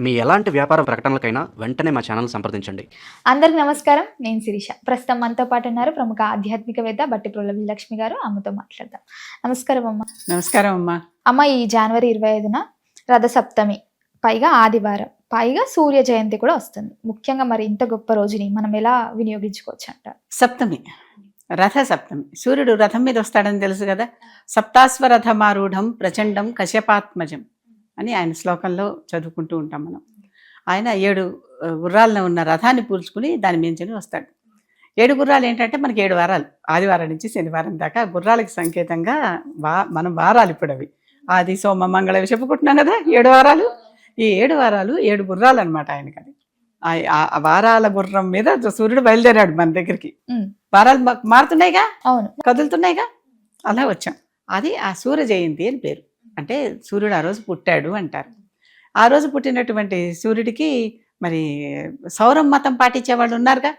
మీ ఎలాంటి వ్యాపార ప్రకటనలకైనా వెంటనే మా ఛానల్ సంప్రదించండి. అందరికి నమస్కారం. నేను శిరీష. ప్రస్తుతం మనతో పాటు ఉన్నారు ప్రముఖ ఆధ్యాత్మికవేత్త బట్టిప్రోల విజయలక్ష్మి గారు. అమ్మతో మాట్లాడదాం. నమస్కారం అమ్మ. నమస్కారం అమ్మా. అమ్మ ఈ జనవరి ఇరవై ఐదున రథసప్తమి పైగా ఆదివారం పైగా సూర్య జయంతి కూడా వస్తుంది. ముఖ్యంగా మరి ఇంత గొప్ప రోజుని మనం ఎలా వినియోగించుకోవచ్చు అంటారు సప్తమి. రథ సప్తమి సూర్యుడు రథం మీద వస్తాడని తెలుసు కదా? సప్తాశ్వరథమారూఢం ప్రచండం కశ్యపాత్మజం. అని ఆయన శ్లోకంలో చదువుకుంటూ ఉంటాం మనం. ఆయన ఏడు గుర్రాలను ఉన్న రథాన్ని పూల్చుకుని దాని మించుని వస్తాడు. ఏడు గుర్రాలు ఏంటంటే మనకి ఏడు వారాలు. ఆదివారం నుంచి శనివారం దాకా గుర్రాలకి సంకేతంగా వా మనం వారాలు ఇప్పుడు అవి. ఆది సోమ మంగళ చెప్పుకుంటున్నాం కదా ఏడు వారాలు? ఈ ఏడు వారాలు ఏడు గుర్రాలు అనమాట ఆయనకి అది. ఆ- వారాల గుర్రం మీద సూర్యుడు బయలుదేరాడు మన దగ్గరికి. వారాలు మారుతున్నాయిగా? అవును. కదులుతున్నాయిగా? అలా వచ్చాం. అది ఆ సూర్య జయంతి అని పేరు. అంటే సూర్యుడు ఆ రోజు పుట్టాడు అంటారు. ఆ రోజు పుట్టినటువంటి సూర్యుడికి మరి సౌరం మతం పాటించే వాళ్ళు ఉన్నారుగా?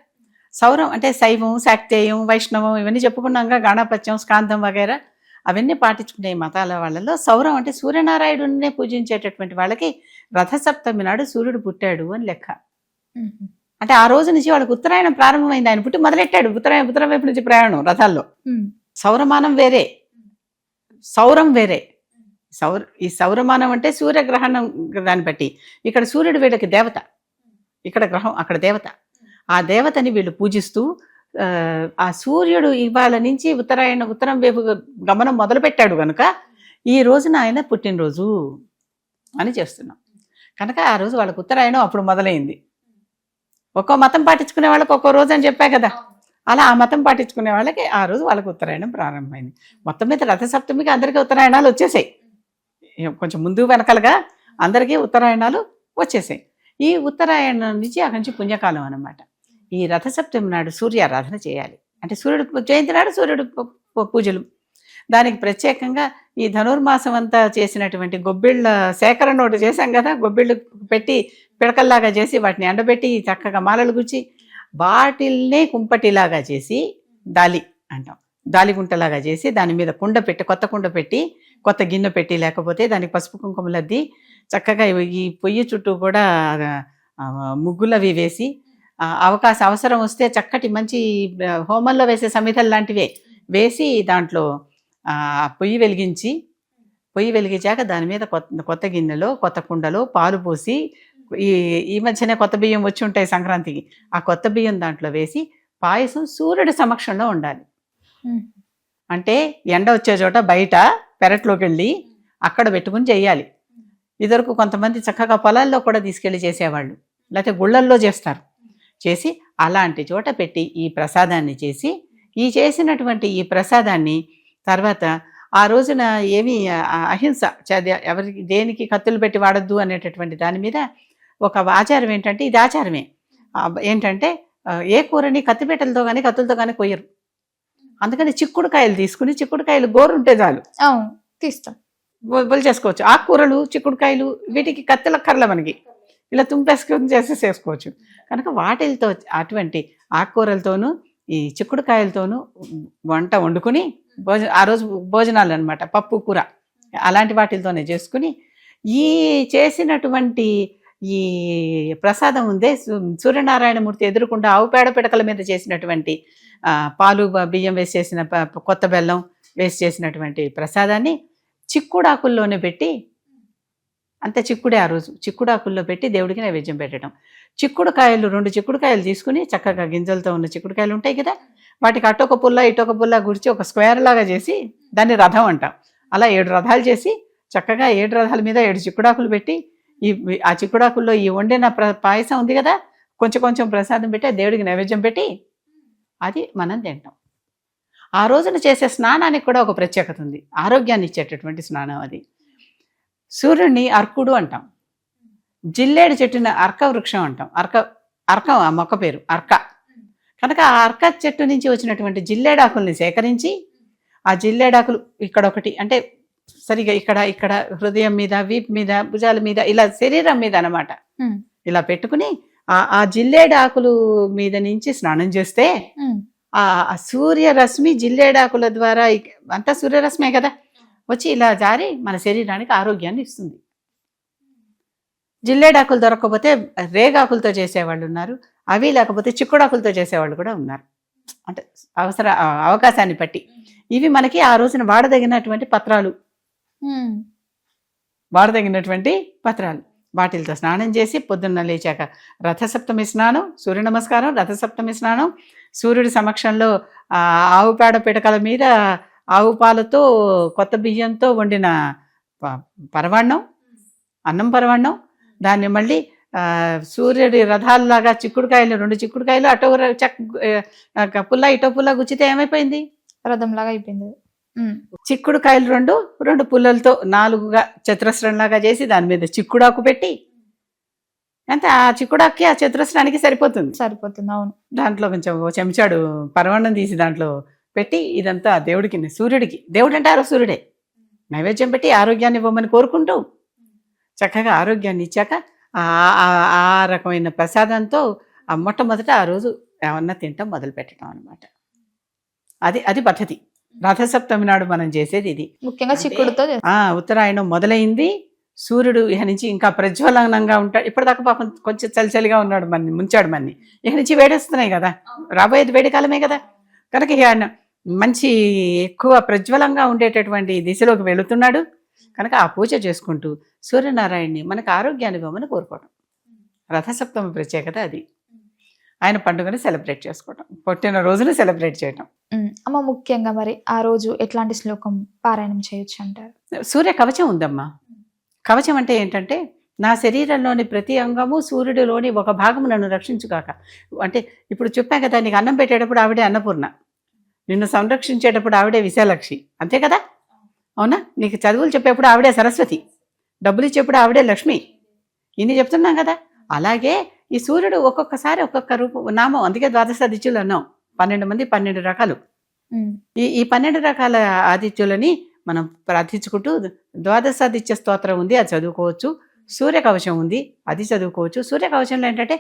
సౌరం అంటే శైవం శాక్తేయం వైష్ణవం ఇవన్నీ చెప్పుకున్నాంగా గాణాపత్యం స్కాంతం వగైరా అవన్నీ పాటించుకునే మతాల వాళ్ళలో సౌరం అంటే సూర్యనారాయణుడినే పూజించేటటువంటి వాళ్ళకి రథసప్తమి నాడు సూర్యుడు పుట్టాడు అని లెక్క. అంటే ఆ రోజు నుంచి వాళ్ళకి ఉత్తరాయణం ప్రారంభమైంది. ఆయన పుట్టి మొదలెట్టాడు. ఉత్తరాయణ ఉత్తరం వైపు నుంచి ప్రయాణం రథాల్లో. సౌరమానం వేరే. సౌరం వేరే. సౌర ఈ సౌరమానం అంటే సూర్యగ్రహణం దాన్ని బట్టి. ఇక్కడ సూర్యుడు వీళ్ళకి దేవత. ఇక్కడ గ్రహం అక్కడ దేవత. ఆ దేవతని వీళ్ళు పూజిస్తూ ఆ, సూర్యుడు ఇవాళ నుంచి ఉత్తరాయణ ఉత్తరం వైపు గమనం మొదలుపెట్టాడు కనుక ఈ రోజున ఆయన పుట్టినరోజు అని చేస్తున్నాం. కనుక ఆ రోజు వాళ్ళకు ఉత్తరాయణం అప్పుడు మొదలైంది. ఒక్కో మతం పాటించుకునే వాళ్ళకి ఒక్కో రోజు అని చెప్పా కదా. అలా ఆ మతం పాటించుకునే వాళ్ళకి ఆ రోజు వాళ్ళకి ఉత్తరాయణం ప్రారంభమైంది. మొత్తం మీద రథసప్తమికి అందరికీ ఉత్తరాయణాలు వచ్చేసాయి. కొంచెం ముందు వెనకాలగా అందరికీ ఉత్తరాయణాలు వచ్చేసాయి. ఈ ఉత్తరాయణం నుంచి అక్కడి నుంచి పుణ్యకాలం అన్నమాట. ఈ రథసప్తమి నాడు సూర్యారాధన చేయాలి. అంటే సూర్యుడు జయంతి నాడు సూర్యుడు పూజలు. దానికి ప్రత్యేకంగా ఈ ధనుర్మాసం అంతా చేసినటువంటి గొబ్బిళ్ళ సేకరణ ఒకటి చేశాం కదా గొబ్బిళ్ళు పెట్టి పిడకల్లాగా చేసి వాటిని ఎండబెట్టి చక్కగా మాలలు గుచ్చి వాటిల్నే కుంపటిలాగా చేసి దాలి అంటాం. దాలిగుంటలాగా చేసి దాని మీద కుండ పెట్టి కొత్త కుండ పెట్టి కొత్త గిన్నె పెట్టి లేకపోతే దానికి పసుపు కుంకుమలు అద్ది చక్కగా ఈ పొయ్యి చుట్టూ కూడా ఆ, ముగ్గులవి వేసి అవకాశం అవసరం వస్తే చక్కటి మంచి హోమంలో వేసే సమిధలు లాంటివే వేసి దాంట్లో పొయ్యి వెలిగించి పొయ్యి వెలిగించాక దాని మీద కొత్త కొత్త గిన్నెలో కొత్త కుండలో పాలు పోసి ఈ ఈ మధ్యనే కొత్త బియ్యం వచ్చి ఉంటాయి సంక్రాంతికి ఆ కొత్త బియ్యం దాంట్లో వేసి పాయసం సూర్యుడి సమక్షంలో ఉండాలి. అంటే ఎండ వచ్చే చోట బయట పెరట్లోకి వెళ్ళి అక్కడ పెట్టుకుని చేయాలి. ఇదివరకు కొంతమంది చక్కగా పొలాల్లో కూడా తీసుకెళ్ళి చేసేవాళ్ళు. లేకపోతే గుళ్ళల్లో చేస్తారు. చేసి అలాంటి చోట పెట్టి ఈ ప్రసాదాన్ని చేసి ఈ చేసినటువంటి ఈ ప్రసాదాన్ని తర్వాత ఆ రోజున ఏమీ అహింస ఎవరికి దేనికి కత్తులు పెట్టి వాడద్దు అనేటటువంటి దాని మీద ఒక ఆచారం ఏంటంటే ఇది ఆచారమే. ఏంటంటే ఏ కూరని కత్తిపేటలతో కానీ కత్తులతో కానీ కొయ్యరు. అందుకని చిక్కుడుకాయలు తీసుకుని చిక్కుడుకాయలు గోరు ఉంటే చాలు. అవును తీస్తాం. బొలు చేసుకోవచ్చు. ఆకుకూరలు చిక్కుడుకాయలు వీటికి కత్తెల కర్ల మనకి. ఇలా తుంపేసుకొని చేసేసేసుకోవచ్చు కనుక వాటితో అటువంటి ఆకుకూరలతోనూ ఈ చిక్కుడుకాయలతోనూ వంట వండుకుని భోజ ఆ రోజు భోజనాలు అనమాట పప్పు కూర. అలాంటి వాటితోనే చేసుకుని ఈ చేసినటువంటి ఈ ప్రసాదం ఉందే సూ- సూర్యనారాయణమూర్తి ఎదురుకుండా ఆవు పేడ పిడకల మీద చేసినటువంటి పాలు బియ్యం వేసి చేసిన ప- కొత్త బెల్లం వేసి చేసినటువంటి ప్రసాదాన్ని చిక్కుడాకుల్లోనే పెట్టి అంత చిక్కుడే ఆ రోజు. చిక్కుడాకుల్లో పెట్టి దేవుడికి నైవేద్యం పెట్టడం. చిక్కుడుకాయలు రెండు చిక్కుడుకాయలు తీసుకుని చక్కగా గింజలతో ఉన్న చిక్కుడుకాయలు ఉంటాయి కదా వాటికి అటొక పుల్ల ఇటొక పుల్ల గుడిచి ఒక స్క్వేర్ లాగా చేసి దాన్ని రథం అంటాం. అలా ఏడు రథాలు చేసి చక్కగా ఏడు రథాల మీద ఏడు చిక్కుడాకులు పెట్టి ఈ ఆ చిక్కుడాకుల్లో ఈ వండిన ప్ర పాయసం ఉంది కదా కొంచెం కొంచెం ప్రసాదం పెట్టి దేవుడికి నైవేద్యం పెట్టి అది మనం తింటాం. ఆ రోజున చేసే స్నానానికి కూడా ఒక ప్రత్యేకత ఉంది. ఆరోగ్యాన్ని ఇచ్చేటటువంటి స్నానం అది. సూర్యుడిని అర్కుడు అంటాం. జిల్లేడు చెట్టుని అర్క వృక్షం అంటాం. అర్క అర్కం ఆ మొక్క పేరు అర్క. కనుక ఆ అర్క చెట్టు నుంచి వచ్చినటువంటి జిల్లేడాకుల్ని సేకరించి ఆ జిల్లేడాకులు ఇక్కడ ఒకటి అంటే సరిగా ఇక్కడ ఇక్కడ హృదయం మీద వీపు మీద భుజాల మీద ఇలా శరీరం మీద అన్నమాట. ఉమ్, ఇలా పెట్టుకుని ఆ ఆ జిల్లేడాకులు మీద నుంచి స్నానం చేస్తే ఆ సూర్యరశ్మి జిల్లేడాకుల ద్వారా అంతా సూర్యరశ్మే కదా వచ్చి ఇలా జారి మన శరీరానికి ఆరోగ్యాన్ని ఇస్తుంది. జిల్లేడాకులు దొరకకపోతే రేగాకులతో చేసేవాళ్ళు ఉన్నారు అవి లేకపోతే చిక్కుడాకులతో చేసేవాళ్ళు కూడా ఉన్నారు. అంటే అవసర అవకాశాన్ని బట్టి. ఇవి మనకి ఆ రోజున వాడదగినటువంటి పత్రాలు. వాడదగినటువంటి పత్రాలు. వాటిలతో స్నానం చేసి పొద్దున్న లేచాక రథసప్తమి స్నానం సూర్య నమస్కారం రథసప్తమి స్నానం సూర్యుడి సమక్షంలో ఆవు పేడ పిడకల మీద ఆవు పాలతో కొత్త బియ్యంతో వండిన ప- పరవాన్నం అన్నం పరవాన్నం దాన్ని మళ్ళీ సూర్యుడి రథాలలాగా చిక్కుడుకాయలు రెండు చిక్కుడుకాయలు అటో చక్ పుల్ల ఇటో పుల్ల గుచ్చితే ఏమైపోయింది? రథంలాగా అయిపోయింది. చిక్కుడుకాయలు రెండు రెండు పుల్లలతో నాలుగుగా చతురస్రంలాగా చేసి దాని మీద చిక్కుడాకు పెట్టి. అంటే ఆ చిక్కుడాకి ఆ చతురస్రానికి సరిపోతుంది. సరిపోతుంది అవును. దాంట్లో కొంచెం ఓ చెంచాడు పరమాన్నం తీసి దాంట్లో పెట్టి ఇదంతా దేవుడికి సూర్యుడికి. దేవుడు అంటే ఆ రోజు సూర్యుడే. నైవేద్యం పెట్టి ఆరోగ్యాన్ని ఇవ్వమని కోరుకుంటూ చక్కగా ఆరోగ్యాన్ని ఇచ్చాక ఆ ఆ- ఆ రకమైన ప్రసాదంతో ఆ మొట్టమొదట ఆ రోజు ఏమన్నా తింటాం మొదలు పెట్టడం అనమాట అది అది పద్ధతి. రథసప్తమి నాడు మనం చేసేది ఇది. ముఖ్యంగా చిక్కుడుతో. ఆ ఉత్తరాయణం మొదలైంది. సూర్యుడు ఇక నుంచి ఇంకా ప్రజ్వలనంగా ఉంటాడు. ఇప్పటిదాకా పాపం కొంచెం చలిచలిగా ఉన్నాడు మన ముంచాడు మన్ని. ఇక నుంచి వేడేస్తున్నాయి కదా. రాబోయేది వేడి కాలమే కదా. కనుక ఆయన మంచి ఎక్కువ ప్రజ్వలంగా ఉండేటటువంటి దిశలోకి వెళుతున్నాడు. కనుక ఆ పూజ చేసుకుంటూ సూర్యనారాయణని మనకు ఆరోగ్యాన్ని ఇవ్వమని కోరుకోవడం రథసప్తమి ప్రత్యేకత అది. ఆయన పండుగను సెలబ్రేట్ చేసుకోవటం పుట్టిన రోజును సెలబ్రేట్ చేయటం. అమ్మ ముఖ్యంగా మరి ఆ రోజు ఎట్లాంటి శ్లోకం పారాయణం చేయొచ్చు అంటారు? సూర్య కవచం ఉందమ్మా. కవచం అంటే ఏంటంటే నా శరీరంలోని ప్రతి అంగము సూర్యుడిలోని ఒక భాగము నన్ను రక్షించుగాక. అంటే ఇప్పుడు చెప్పాం కదా నీకు అన్నం పెట్టేటప్పుడు ఆవిడే అన్నపూర్ణ. నిన్ను సంరక్షించేటప్పుడు ఆవిడే విశాలక్షి. అంతే కదా? అవునా? నీకు చదువులు చెప్పేప్పుడు ఆవిడే సరస్వతి. డబ్బులు ఇచ్చేప్పుడు ఆవిడే లక్ష్మి. ఇన్ని చెప్తున్నాం కదా? అలాగే ఈ సూర్యుడు ఒక్కొక్కసారి ఒక్కొక్క రూపం నామం అందుకే ద్వాదశ దిత్యులు అన్నాం. పన్నెండు మంది పన్నెండు రకాలు. ఈ ఈ పన్నెండు రకాల ఆదిత్యులని మనం ప్రార్థించుకుంటూ ద్వాదశాదిత్య స్తోత్రం ఉంది అది చదువుకోవచ్చు. సూర్య కవచం ఉంది అది చదువుకోవచ్చు. సూర్య కవచంలో ఏంటంటే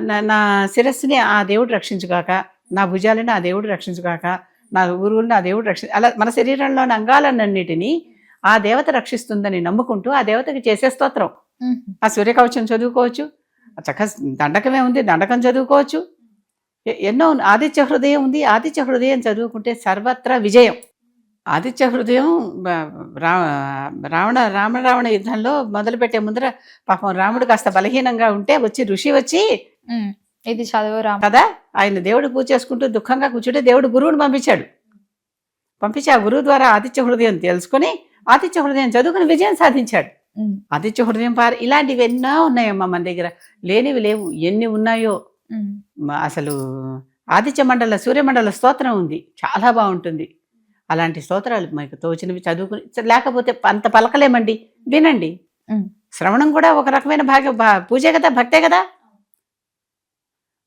నా నా శిరస్సుని ఆ దేవుడు రక్షించుగాక నా భుజాలని ఆ దేవుడు రక్షించుగాక నా ఊరువులను ఆ దేవుడు రక్షి అలా మన శరీరంలోని అంగాలన్నిటినీ ఆ దేవత రక్షిస్తుందని నమ్ముకుంటూ ఆ దేవతకి చేసే స్తోత్రం. ఆ సూర్య కవచం చదువుకోవచ్చు. చక్క దండకమే ఉంది దండకం చదువుకోవచ్చు ఎన్నో. ఆదిత్య హృదయం ఉంది ఆదిత్య హృదయం చదువుకుంటే సర్వత్రా విజయం ఆదిత్య హృదయం రా రావణ రామ రావణ యుద్ధంలో మొదలుపెట్టే ముందర పాపం రాముడు కాస్త బలహీనంగా ఉంటే వచ్చి ఋషి వచ్చి. ఇది చదువు రామ కదా ఆయన దేవుడు పూజ చేసుకుంటూ దుఃఖంగా కూర్చుంటే దేవుడు గురువుని పంపించాడు పంపించి ఆ గురువు ద్వారా ఆదిత్య హృదయం తెలుసుకొని ఆదిత్య హృదయం చదువుకుని విజయం సాధించాడు. ఆదిత్య హృదయం పార. ఇలాంటివి ఎన్నో ఉన్నాయమ్మా మన దగ్గర. లేనివి లేవు. ఎన్ని ఉన్నాయో. అసలు ఆదిత్య మండల సూర్యమండల స్తోత్రం ఉంది. చాలా బాగుంటుంది. అలాంటి స్తోత్రాలు మీకు తోచినవి చదువుకుని లేకపోతే అంత పలకలేమండి. వినండి. శ్రవణం కూడా ఒక రకమైన భాగ పూజే కదా భక్తే కదా?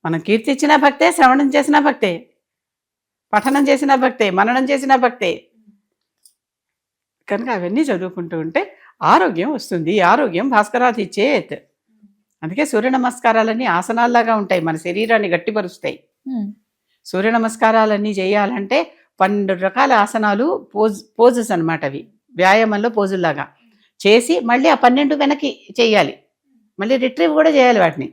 మనం కీర్తి ఇచ్చినా భక్తే శ్రవణం చేసినా భక్తే. పఠనం చేసినా భక్తే మననం చేసినా భక్తే. కనుక అవన్నీ చదువుకుంటూ ఉంటే ఆరోగ్యం వస్తుంది ఆరోగ్యం భాస్కరాది ఇచ్చేత్ అందుకే సూర్య నమస్కారాలన్నీ ఆసనాల్లాగా ఉంటాయి మన శరీరాన్ని గట్టిపరుస్తాయి. సూర్య నమస్కారాలన్నీ చేయాలంటే పన్నెండు రకాల ఆసనాలు పోజ్ పోజెస్ అన్నమాట అవి వ్యాయామంలో పోజుల్లాగా. చేసి మళ్ళీ ఆ పన్నెండు వెనక్కి చేయాలి. మళ్ళీ రిట్రీవ్ కూడా చేయాలి వాటిని.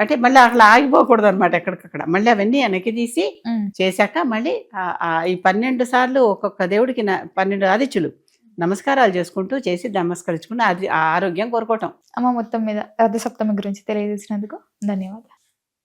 అంటే మళ్ళీ అట్లా ఆగిపోకూడదు అనమాట ఎక్కడికక్కడ. మళ్ళీ అవన్నీ వెనక్కి తీసి. చేశాక మళ్ళీ ఈ పన్నెండు సార్లు ఒక్కొక్క దేవుడికి పన్నెండు ఆదిత్యులు. నమస్కారాలు చేసుకుంటూ చేసి నమస్కరించుకుని అది ఆరోగ్యం కోరుకోవటం. అమ్మ మొత్తం మీద రథసప్తమి గురించి తెలియజేసినందుకు ధన్యవాదాలు.